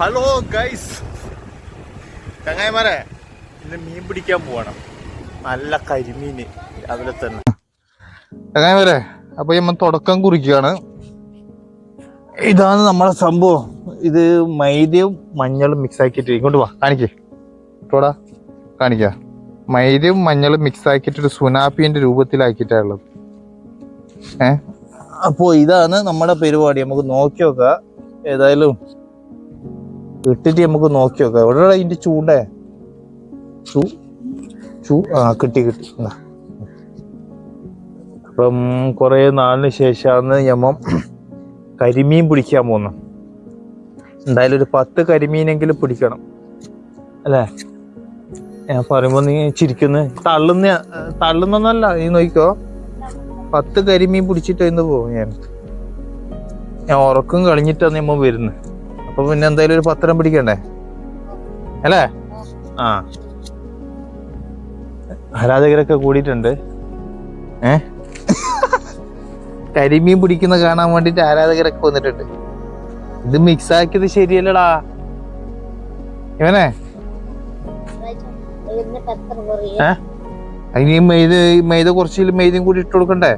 Hello guys ചങ്ങായിമാരെ ഇന്ന് മീൻ പിടിക്കാൻ പോവണം. നല്ല കരിമീന് രാവിലെ തന്നെ. ചങ്ങായിമാരെ അപ്പൊ നമ്മൾ തുടക്കം കുറിക്കുകയാണ്. ഇതാണ് നമ്മളെ സംഭവം. ഇത് മൈദയും മഞ്ഞളും മിക്സ് ആക്കിയിട്ട് ഇങ്ങോട്ട് വാ കാണിക്കേ. ഇട്ടോടാ കാണിക്ക. മൈദയും മഞ്ഞളും മിക്സ് ആക്കിയിട്ട് ഒരു സുനാപ്പിന്റെ രൂപത്തിലാക്കിയിട്ടുള്ളത് ഉള്ളത്. അപ്പോൾ അപ്പോ ഇതാണ് നമ്മുടെ പരിപാടി. നമുക്ക് നോക്കി നോക്കാം. ഏതായാലും ഇട്ടിട്ട് നമുക്ക് നോക്കി നോക്കാം എവിടെ ഇതിന്റെ ചൂണ്ടേ? ചൂ ചൂ ആ കിട്ടി കിട്ടി. അപ്പം കുറേ നാളിന് ശേഷമാണ് ഞമ്മ കരിമീൻ പിടിക്കാൻ പോകുന്നത് എന്തായാലും ഒരു പത്ത് കരിമീനെങ്കിലും പിടിക്കണം. അല്ലേ? ഞാൻ പറയുമ്പോൾ നീ ചിരിക്കുന്നു. തള്ളുന്ന തള്ളുന്നല്ല നീ നോക്കിക്കോ. പത്ത് കരിമീൻ പിടിച്ചിട്ട് ഇന്ന് പോകും ഞാൻ. ഞാൻ ഉറക്കം കളിഞ്ഞിട്ടാണ് നമ്മ വരുന്നത് അപ്പൊ പിന്നെ എന്തായാലും ഒരു പത്രം പിടിക്കണ്ടേ? അല്ലേ? ആ. ആരാധകരൊക്കെ കൂടിയിട്ടുണ്ട്. ഏ? കരിമീൻ പിടിക്കുന്ന കാണാൻ വേണ്ടിട്ട് ആരാധകരൊക്കെ വന്നിട്ടുണ്ട്. ഇത് മിക്സ് ആക്കിയത് ശരിയല്ലടാ. ഇവനെ? അതിന് മെയ്ത് ഈ മെയ്ത് കുറച്ച് മെയ്തും കൂടി ഇട്ട് കൊടുക്കണ്ടേ?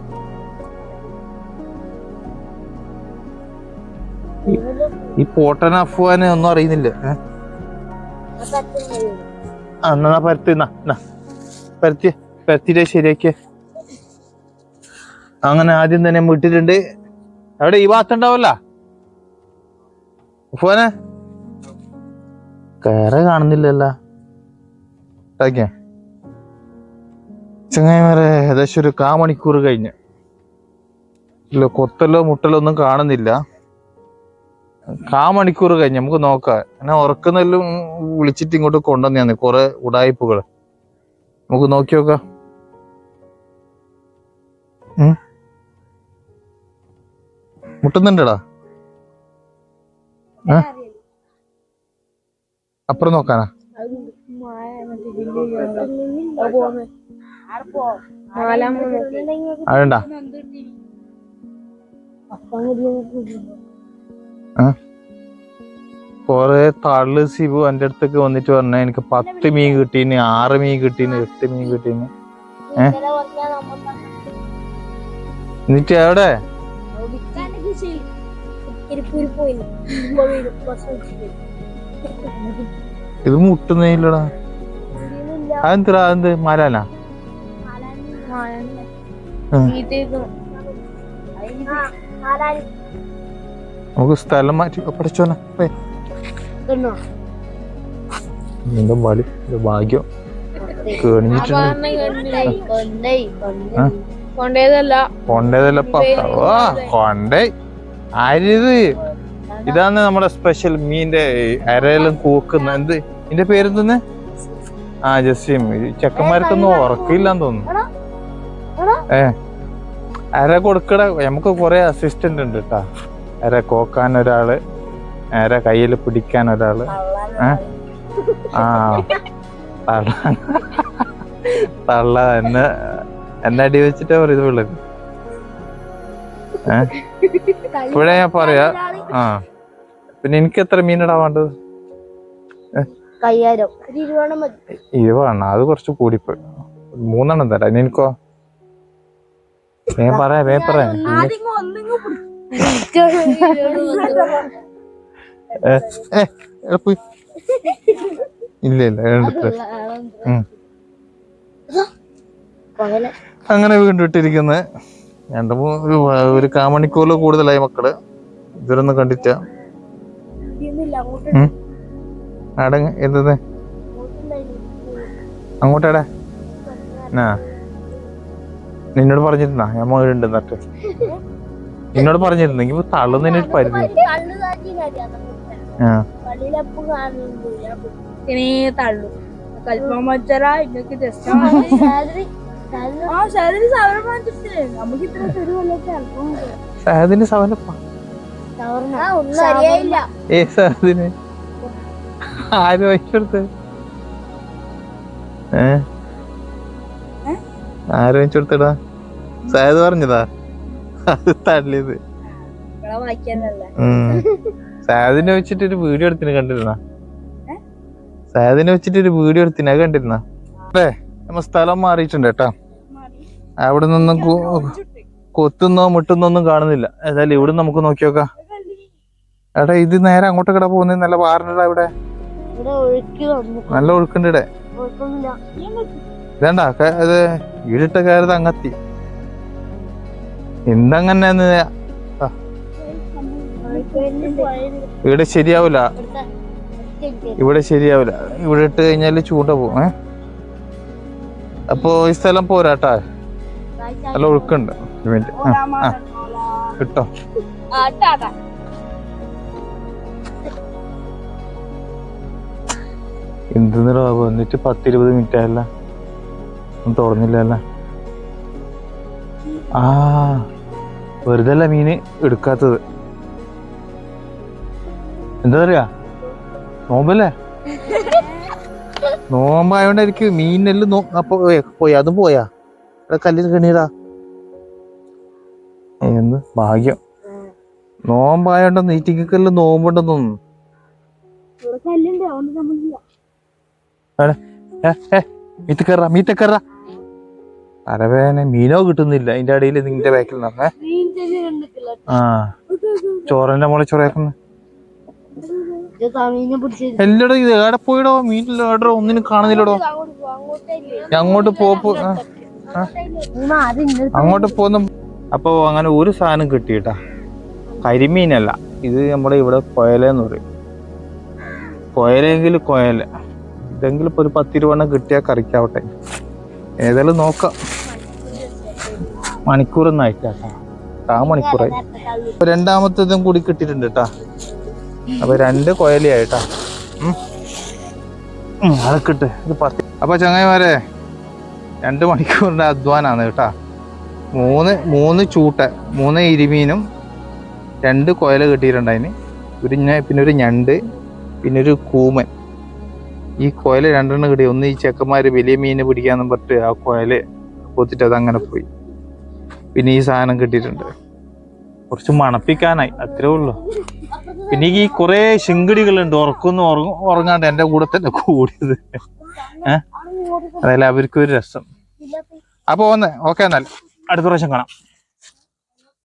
ഈ പോട്ടൻ അഫ്വാന് ഒന്നും അറിയുന്നില്ല. എന്നാ പരത്തി പരത്തി പരത്തിട്ട് ശരിയാക്കിയ. അങ്ങനെ ആദ്യം തന്നെ വിട്ടിട്ടുണ്ട് അവിടെ ഈ ഭാഗത്ത് ഉണ്ടാവല്ല അഫ്വാനെ? കയറ കാണുന്നില്ലല്ലോ. ചങ്ങായിമാരെ ഏകദേശം ഒരു കാ മണിക്കൂർ കഴിഞ്ഞ്. ഇല്ല കൊത്തലോ മുട്ടലോ ഒന്നും കാണുന്നില്ല. കാ മണിക്കൂർ കഴിഞ്ഞ് നമുക്ക് നോക്കാം. എന്നെ ഉറക്കുന്നെല്ലാം വിളിച്ചിട്ട് ഇങ്ങോട്ട് കൊണ്ടുവന്നു കുറെ ഉടായ്പകൾ. നമുക്ക് നോക്കി നോക്കാം. മുട്ടുന്നുണ്ടടാ. അപ്പുറം നോക്കാനാ. അതെണ്ട കൊറേ തള്ളു സിബു എന്റെ അടുത്തൊക്കെ വന്നിട്ട് പറഞ്ഞ എനിക്ക് പത്ത് മീൻ കിട്ടീന് ആറ് മീൻ കിട്ടീന് എട്ട് മീൻ കിട്ടീന്. എന്നിട്ട് എവിടെ? ഇത് മുട്ടുന്നില്ലടാ അതെന്താ? അതെന്ത് മലാനാ. നമുക്ക് സ്ഥലം മാറ്റി പഠിച്ചോനെ. എന്താ ഭാഗ്യം. കൊണ്ടേ ആരിത് ഇതാണ് നമ്മുടെ സ്പെഷ്യൽ മീന്റെ അരയിലും കൂക്കുന്ന എന്ത്? ഇതിന്റെ പേരെന്തെന്ന്? ആ ജസ്റ്റിം ചെക്കന്മാർക്കൊന്നും ഉറക്കില്ലാന്ന് തോന്നുന്നു. ഏ അര കൊടുക്കട. നമുക്ക് കൊറേ അസിസ്റ്റന്റ് ഉണ്ട് കേട്ടാ അര കോക്കാൻ ഒരാൾ അര കയ്യിൽ പിടിക്കാൻ ഒരാൾ. ആ. തള്ള. തള്ള. എന്നെ എന്നെ അടി വെച്ചിട്ടാ പറയുന്നത് പിള്ളേർ ഇവിടെ ഞാൻ പറയാ. ആ. പിന്നെ എനിക്ക് എത്ര മീനിടാ വേണ്ടത്? ഇരുപതെണ്ണം അത് കുറച്ച് കൂടിപ്പോയി. മൂന്നെണ്ണം തരാം. എനിക്കോ വേഗം പറയാ വേഗം പറയാ. ഇല്ല ഇല്ല അങ്ങനെ വീണ്ടും ഇട്ടിരിക്കുന്ന. രണ്ട് മൂന്ന് ഒരു കാമണിക്കൂറിൽ കൂടുതലായി മക്കൾ. ഇവരൊന്നും കണ്ടിട്ട അടങ്ങ എന്തത് അങ്ങോട്ടെടാ ആ. നിന്നോട് പറഞ്ഞിരുന്നാ? ഞാൻ മോളുണ്ട് എന്നിട്ട് നിന്നോട് പറഞ്ഞിരുന്നു ഇപ്പൊ തള്ളുന്നതിന് ഒരു പരിധി. ആ. തള്ളു. കൽപ്പം മച്ചറ ഇങ്ങക്ക് ജസ്റ്റ് ആ. സാലറി സാധനം വാങ്ങിച്ചിട്ടില്ലേ നമുക്ക് ഇത്ര തരുമല്ലൊക്കെ അല്പം സാദിന് സവനപ്പ ശരിയായില്ല ഏ സാദിന് ആര് വാങ്ങിച്ചെടുത്ത് ഏ? ആര് വാങ്ങിച്ചെടുത്തടാ സായത് പറഞ്ഞതാ? അത് തള്ളിയത് സാദിനെ വെച്ചിട്ട് ഒരു വീഡിയോ എടുത്തിന് കണ്ടിരുന്ന? സാദിനെ വെച്ചിട്ട് ഒരു വീഡിയോ എടുത്തിന് അത് കണ്ടിരുന്ന? അല്ലേ നമ്മ സ്ഥലം മാറിയിട്ടുണ്ട് കേട്ടാ. അവിടെ നിന്നും കൊത്തുന്നോ മുട്ടുന്നോ ഒന്നും കാണുന്നില്ല. ഏതായാലും ഇവിടെ നമുക്ക് നോക്കി നോക്കാം എടാ ഇത് നേരെ അങ്ങോട്ട് കിട പോകുന്നത് നല്ല പാറണ്ടാ ഇവിടെ. നല്ല ഒഴുക്കുണ്ട് ഇവിടെ. കുഴപ്പമില്ല ഇതേണ്ട ഇത് വീടിട്ട കയറത് അങ്ങത്തി. എന്തങ്ങനെ ഇവിടെ ശരിയാവൂല. ഇവിടെ ശരിയാവൂല. ഇവിടെ ഇട്ട് കഴിഞ്ഞാൽ ചൂണ്ട പോകും ഏ? അപ്പൊ ഈ സ്ഥലം പോരാട്ടാ. നല്ല ഒഴുക്കുണ്ട്. കിട്ടോ കിട്ടോ എന്തെന്നിട വന്നിട്ട് പത്തിരുപത് മിനിറ്റ് ആയല്ല. ഒന്നും തുറന്നില്ലല്ല. ആ. വെറുതെ അല്ല മീന് എടുക്കാത്തത്. എന്താ പറയാ? നോമ്പല്ലേ? നോമ്പായോണ്ടായിരിക്കും മീനെല്ലാം നോ അപ്പൊ പോയാ അതും പോയാ? ഇവിടെ കല്ലിൽ കിണീടാ എന്ത് ഭാഗ്യം. നോമ്പായോണ്ട നീറ്റിക്കെല്ലാം നോമ്പുണ്ടെന്ന് തോന്നുന്നു ഏ, മീത്തക്കറ കയറ മീത്ത കയറ അരവേന മീനോ കിട്ടുന്നില്ല. അതിന്റെ അടിയിൽ നിന്റെ ബാക്കിൽ നിന്നേ ആ. ചോറിന്റെ മോളെ ചൊറയാക്കുന്നു മീനെ പിടിച്ചത് എല്ലടോ ഇത് എവിടെ പോയിടോ? മീനില്ല എവിടെ ഒന്നിനും കാണുന്നില്ലടോ. അങ്ങോട്ട് പോ പോ- ആ, ആ, അങ്ങോട്ട് പോന്നു. അപ്പൊ അങ്ങനെ ഒരു സാധനം കിട്ടിയിട്ടാ. കരിമീനല്ല. ഇത് നമ്മുടെ ഇവിടെ കൊയലെന്ന് പറയും. കൊയലെങ്കിൽ കൊയല. ഇതെങ്കിലും ഇപ്പൊ ഒരു പത്തിരുവണ്ണം കിട്ടിയാൽ കറിക്കാവട്ടെ. ഏതായാലും നോക്കാം. മണിക്കൂറൊന്നും ആയിട്ടാ ആ മണിക്കൂറായി. അപ്പൊ രണ്ടാമത്തേതും കൂടി കിട്ടിയിട്ടുണ്ട് കേട്ടാ അപ്പൊ രണ്ട് കൊയലിയായിട്ടാ. അതൊക്കെ ഇട്ട് ഇത് പത്ത്. അപ്പൊ ചങ്ങായിമാരെ രണ്ട് മണിക്കൂറിന്റെ അധ്വാനാണ് കേട്ടാ. മൂന്ന് മൂന്ന് ചൂട്ട മൂന്ന് ഇരുമീനും രണ്ട് കൊയൽ കിട്ടിയിട്ടുണ്ട് അതിന് ഒരു ഞാൻ പിന്നെ ഒരു ഞണ്ട് പിന്നെ ഒരു കൂമൻ. ഈ കൊയൽ രണ്ടെണ്ണം കിട്ടി. ഒന്ന് ഈ ചെക്കന്മാര് വലിയ മീനെ പിടിക്കാന്നും പറഞ്ഞിട്ട് ആ കൊയൽ കൊത്തിട്ട് അത് അങ്ങനെ പോയി. പിന്നെ ഈ സാധനം കിട്ടിയിട്ടുണ്ട്. കുറച്ച് മണപ്പിക്കാനായി അത്രേ ഉള്ളൂ. പിന്നെ ഈ കുറേ ശിങ്കിടികളുണ്ട് ഉറക്കൊന്നും ഉറങ്ങ ഉറങ്ങാണ്ട് എന്റെ കൂടെ തന്നെ കൂടിയത്. ഏഹ് അതായത് അവർക്കൊരു രസം. അപ്പൊ ഒന്ന് ഓക്കെ എന്നാൽ. അടുത്ത പ്രാവശ്യം കാണാം.